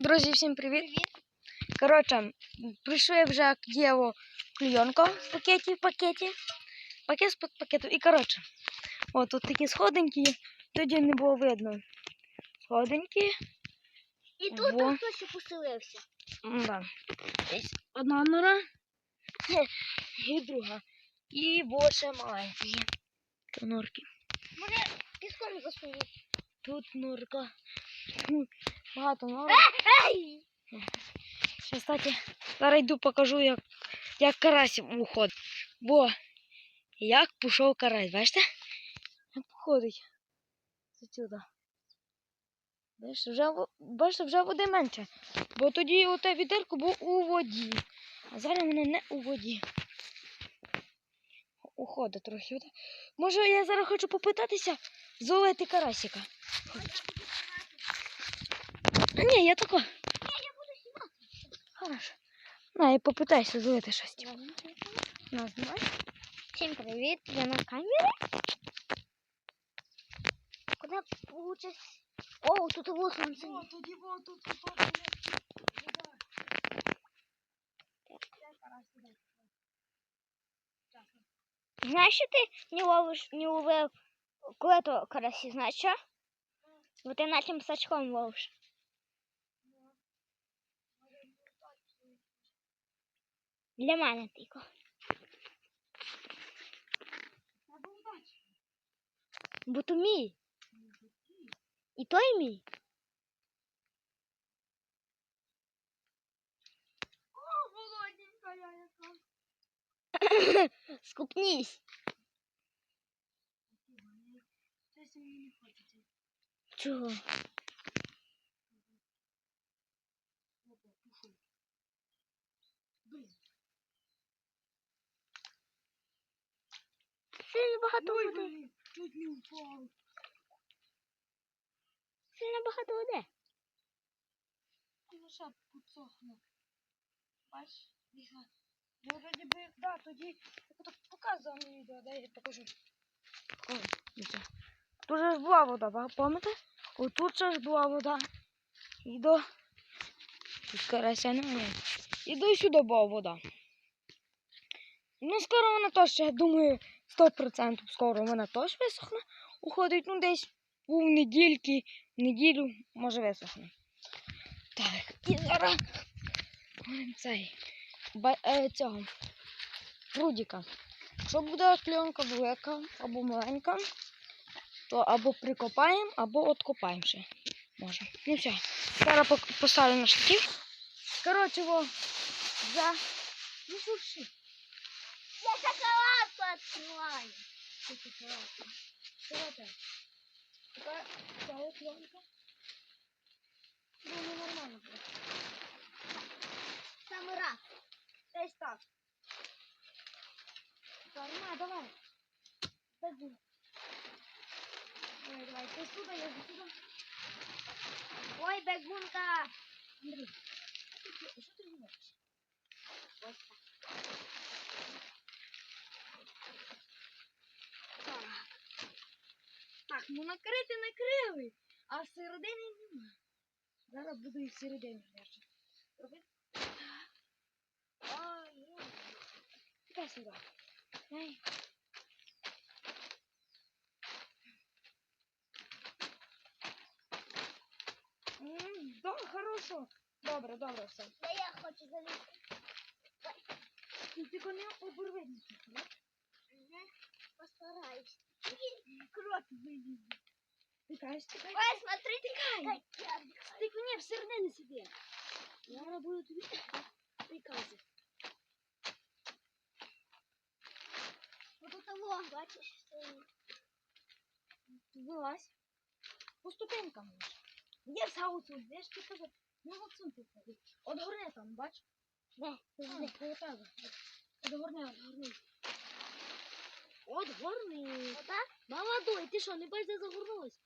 Друзі, всім привіт. Коротше, прийшли вже Єво клейонка в пакеті, в пакеті. Пакет з пакету. І коротше, от тут такі сходинки, тоді не було видно. Сходинки. І тут Во. хтось поселився. Да. Одна нора і друга. І ще маленькі норки. Може, піском засунути. Тут норка. Багато! Ще, кстати, зараз йду покажу, як, як карась уходить. Бо як пішов карась, бачите? Як походить. Отсюди. Бачите, вже, бачите, вже води менше. Бо тоді оте відерко було у воді. А зараз воно не у воді. Уходить трохи. Може, я зараз хочу попитатися зловити карасика. А ні, я тако. Хорошо. На, і попитайся зловити щось. На, знімай. Всім привіт, я на камері. Куди получить? О, тут его сонце. тоді було тут Знаєш, що ти не ловиш, не ловив коли то карасі, знаєш що? Бо ти на тим сачком ловиш. Для мене тільки. Бо то мій. І той мій. О, володенька я яка. Скупнісь. Чого? Сильно багато Ой, води. чуть не впав. Сильно багато води. Ну, шапку цохне. Бач, віга. Ну, вроді би, да, тоді, я потім показував на відео, дай я покажу. Покажу. Дивіться. Тут же ж була вода, пам'ятаєте? Отут же ж була вода. І до... Тут карася немає. І до сюди була вода. Ну, скоро вона теж, я думаю, 100% скоро вона теж висохне. Уходить, ну, десь у недільки, в неділю, може висохне. Так, і зараз цей е, цього прудіка. Якщо буде кльонка велика або маленька, то або прикопаємо, або откопаємо ще. Може. Ну все. Зараз поставлю на штатив. Коротше, за. Ну шурши. Я шоколадку відкриваю. Що це шоколадка? Що це? Така ця. Ну, не нормально просто. Самий раз. Десь так. Так, давай. Бегу. Давай, давай. Ти сюди, я сюди. Ой, бегунка. Андрій, що ти, що ти робиш? Ось так. Так. Так, ну накрити накрили, а всередині нема. Зараз буду і всередині держати. Робити. Ай. Дай сюди. Дай. М, Да, хорошо. Добре, добре, все. Да я хочу залізти. Ти тільки не оборви нічого. Постараюсь. Крот вилізе. Тикаєш, тикаєш. Ой, смотри, Тикай. как я Ти коня всередині сиди. Я зараз буду тобі прикази. Вот у того, бачиш, стоїть. Вилазь. По ступенькам можеш. Є все оцю, де ж ти казав? Ну оцю ти ходи. От горне там, бач? Де? А, коло тебе. От горне, от горне. От горний. Отак? Молодой, ти що, не бачиш, де загорнулась?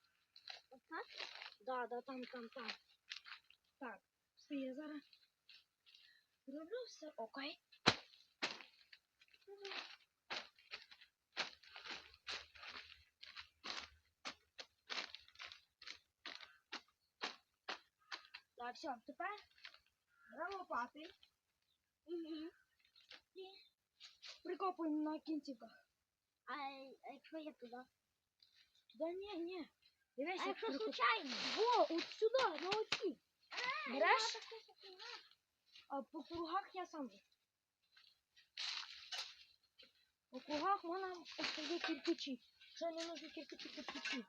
Отак? Да, да, там, там, там. Так, все, я зараз роблю все, окей. Так, все. тепер беремо лопати, Угу. прикопуємо на кінцівках. А, а якщо я туди? Да ні, ні. Дивись, А якщо случайно? Во, от сюди, на оці. А, Береш? А по кругах я сам же. По кругах можна поставити кирпичі. Що не нужно кирпичі, кирпичі.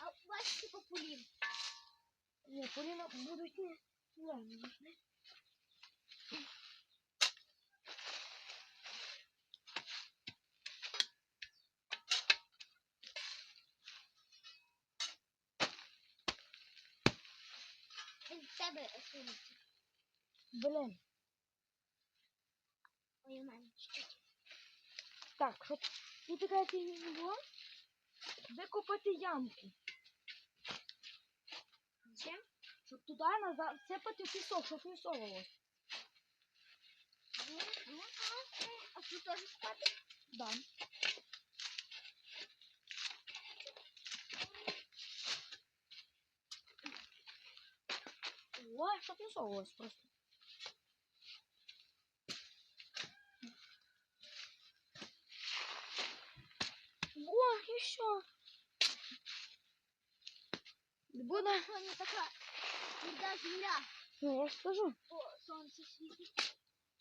А у вас типу полін. Ні, поліна будуть не. Не, не нужны. Він в тебе сунеться. Блін. Ой, чуть-чуть. Так, щоб тут фігня не було, ямку. Чим? Щоб туди назад всипати пісок, щоб не совалось. Ну, ну, а, а тут теж спати? Да. О, щоб не совалось просто. О, і що? Що не така тверда земля, Ну, скажу. бо сонце світить.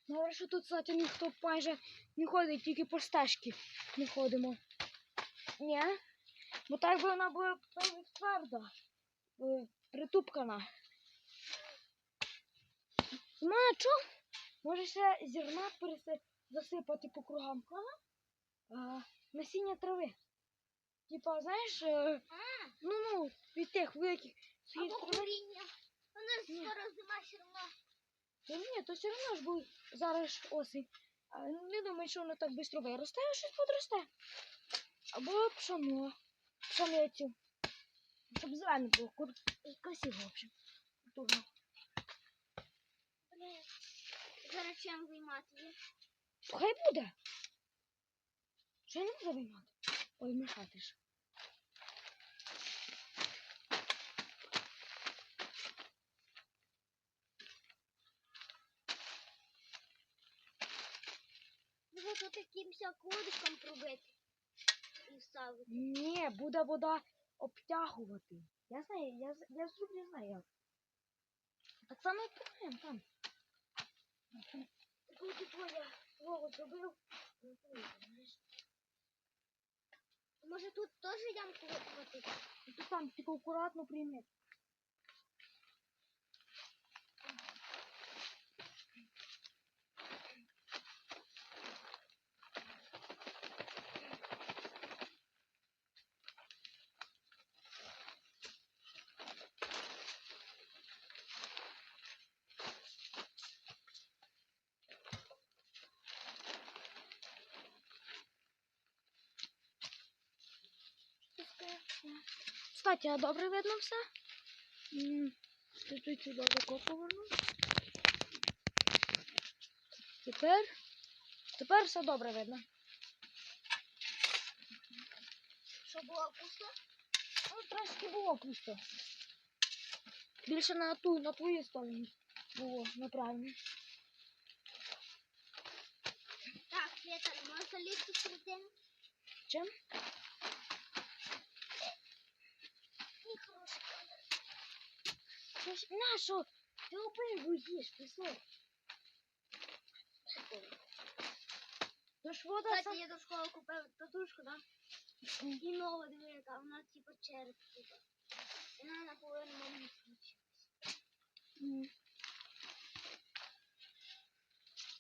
Говорю, що тут, кстати, ніхто майже не ходить, тільки по стежці не ходимо. Ні. Бо так би вона була тверда, притупкана. Ну, а чо? Може ще зерна переси... засипати по кругам. А, насіння трави. Типа, знаєш, е, А, ну ну, від тих великих трави. коріння. Нас скоро зима все одно. Та ні, то все одно ж буде зараз осінь. А не думай, що воно так швидко виросте, а щось подросте. Або пшоно, пшеницю. Щоб зелене було, кур... красиво, в общем. Культурно. Зараз чим займатися? Хай буде. Що я не можу виймати? Ой, мішати ж. Ну, тут якимось кудочком пробити. І вставити. Ні, буде вода обтягувати. Я знаю, я, я зроблю знаю. як. Так само як там, ти твоя. Вова зробив. Може тут теж ямку? І тут там тільки акуратно прийми. Кстати, а добре видно все? Чуть-чуть сюди тако поверну. Тепер. Тепер все добре видно. Що було пусто? Ну, трошки було пусто. Більше на ту, на твою сторону було неправильно. Так, Света, не можеш залізти? Чим? Ні, хороший. Що ж, на що? Ти обидву їж, пішов. Тож вода Кстати, я до школи купив татушку, да? І нова диви, яка вона типу череп. Типу. Вона наполовину мені включилась. М.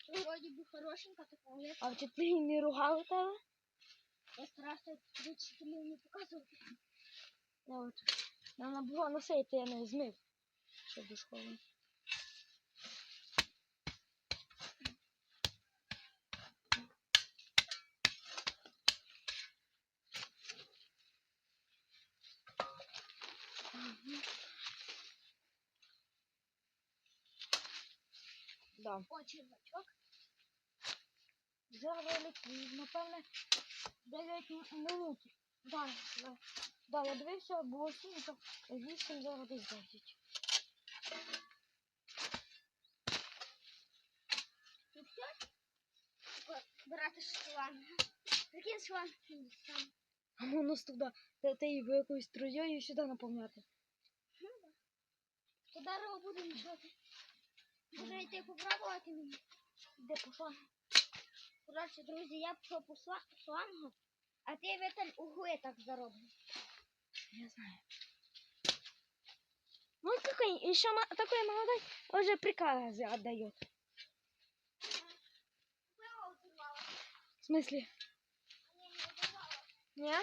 Ну, вроді би хорошенька така, але А вчителі не ругали тебе? я старався вчителю не показувати. Я от. Нам було носити, я не змив. Ще до школи. Да. О, червачок. Великий, напевне, 9 минут. Да, да. Да, я дивився, було 7, то 8 зараз десь 10. забрати шланг. Прикинь шланг сам. А воно ж туди, та, та його якоюсь струєю сюди наповняти. То дерево буде мішати. Може йти попробувати мені. Де по шлангу. Коротше, друзі, я пішов по сла- шлангу, а ти виталь угли так зароблю. Я знаю. Вот какой, еще ма- такой молодой уже приказы отдает. В смысле? Не?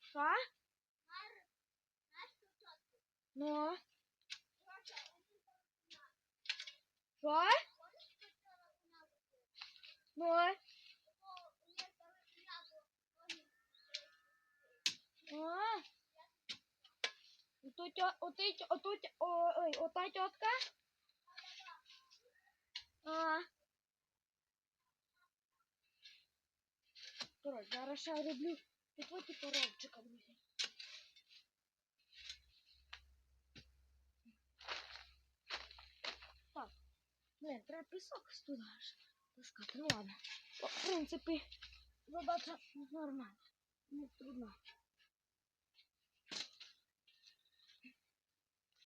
Що? Ну? Що? Ну? Ота тітка? Коротше, зараз ще роблю такого типу ровчика, друзі. Так. Блин, треба пісок туди ж таскати. Ну ладно. В принципі, задача нормальна. Не трудна.